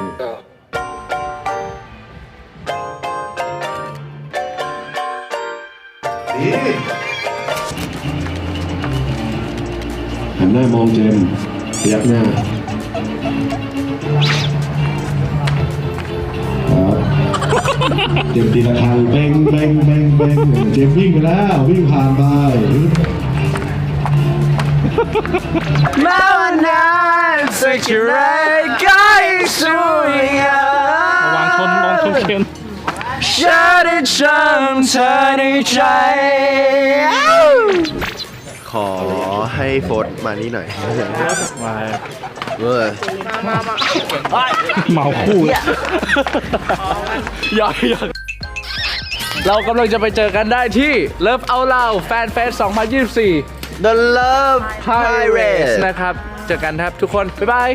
นี่หันหน้ามองเจมส์พยักหน้าครับเจมส์ตีละครั้งเบ่งเบ่งเบ่งเบ่งเจมส์วิ่งไปแล้ว วิ่งผ่านไป Now and then, such a red guy shooting ระวังชนลองชนเคน Shut it, jump, turn it, try. ขอให้โฟดมานี่หน่อยมาเออเมาคู่เลยหยอกหยอกเรากำลังจะไปเจอกันได้ที่ Love Out Loud Fan Fest 2024 The Love Pirates Pirates นะครับ เจอกันครับทุกคน บ๊ายบาย